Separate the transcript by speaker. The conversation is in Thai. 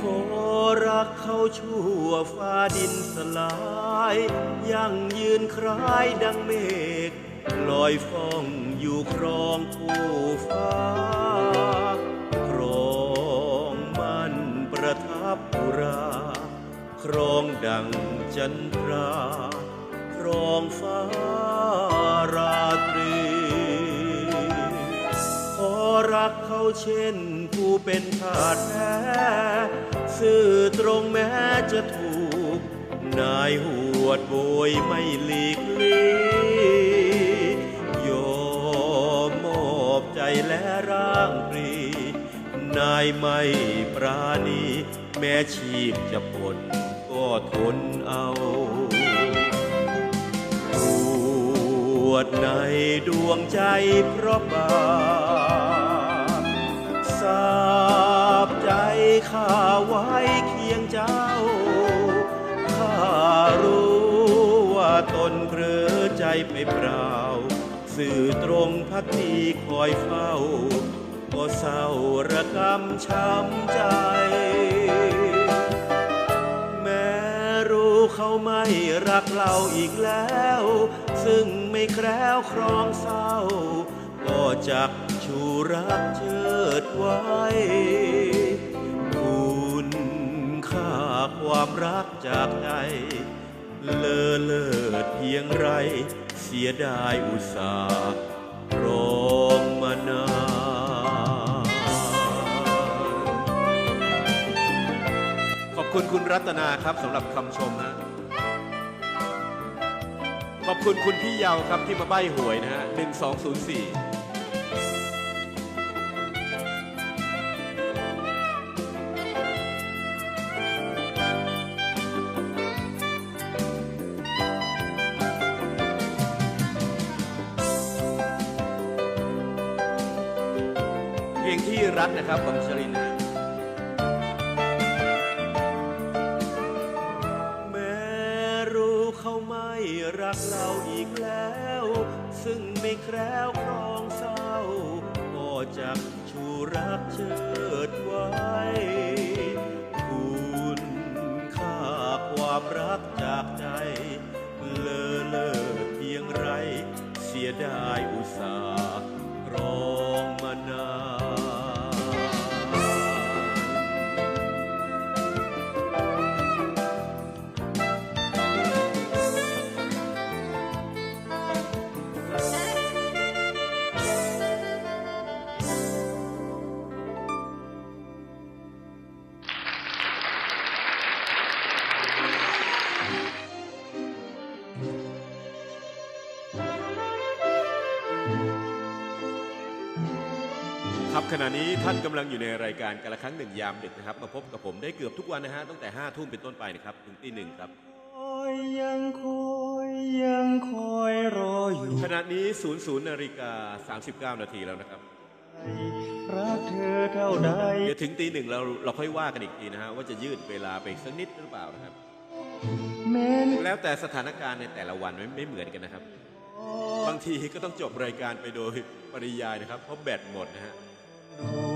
Speaker 1: ขอรักเขาชั่วฟ้าดินสลายยั่งยืนคล้ายดังเมฆลอยฟ้องอยู่ครองคู่ฟ้าครองมันประทับปุราครองดังจันทราครองฟ้าราตรีขอรักเขาเช่น ผู้เป็นทาสแท้ซื่อตรงแม้จะถูก นายหวดโบยไม่หลีกลียอมมอบใจและร่างปรี นายไม่ปราณี แม้ชีพจะปนก็ทนเอาปวดในดวงใจเพราะบาป ไปเปล่า สื่อตรงพักดีคอยเฝ้า ก็เศร้าระกำช้ำใจ แม้รู้เขาไม่รักเราอีกแล้ว ซึ่งไม่แคล้วครองเศร้า ก็จักชูรักเชิดไว้คุณค่าความรักจากใจเลอเลิศเพียงไร สียดายอุตสาห์รองมานานขอบคุณคุณรัตนาครับสำหรับคำชมฮะขอบคุณคุณพี่เยาวครับที่มาใบ้หวยนะฮะ1204 ลงที่รักนะครับของชรินแม้รู้เขาไม่รักเราอีกแล้ว ซึ่งไม่แคล้วครองเศร้า ก็จักชูรักเชิดไว้ คุณค่าความรักจากใจ เลอเลิศเพียงไร เสียดายอุตสาห์ ครับขณะนี้ท่านกำลังอยู่ในรายการกันละครั้งหนึ่งยามดึกนะครับ มาพบกับผมได้เกือบทุกวันนะฮะตั้งแต่5้าทุ่มเป็นต้นไปนะครับถึงตีหนึ่งครับ
Speaker 2: คอยยังคอยยังคอยรออยู่
Speaker 1: ขณะนี้00นาฬิกา39 นาทีแล้วนะครับ
Speaker 2: รักเธอเท่าใด
Speaker 1: เดี๋ยวถึงตีหนึ่งเราเราค่อยว่ากันอีกทีนะฮะว่าจะยืดเวลาไปอีกสักนิดหรือเปล่านะครับ
Speaker 2: แม้น
Speaker 1: แล้วแต่สถานการณ์ในแต่ละวันไม่ไม่เหมือนกันนะครับ บางทีก็ต้องจบรายการไปโดยปริยายนะครับ เพราะแบตหมดนะฮะ
Speaker 2: โด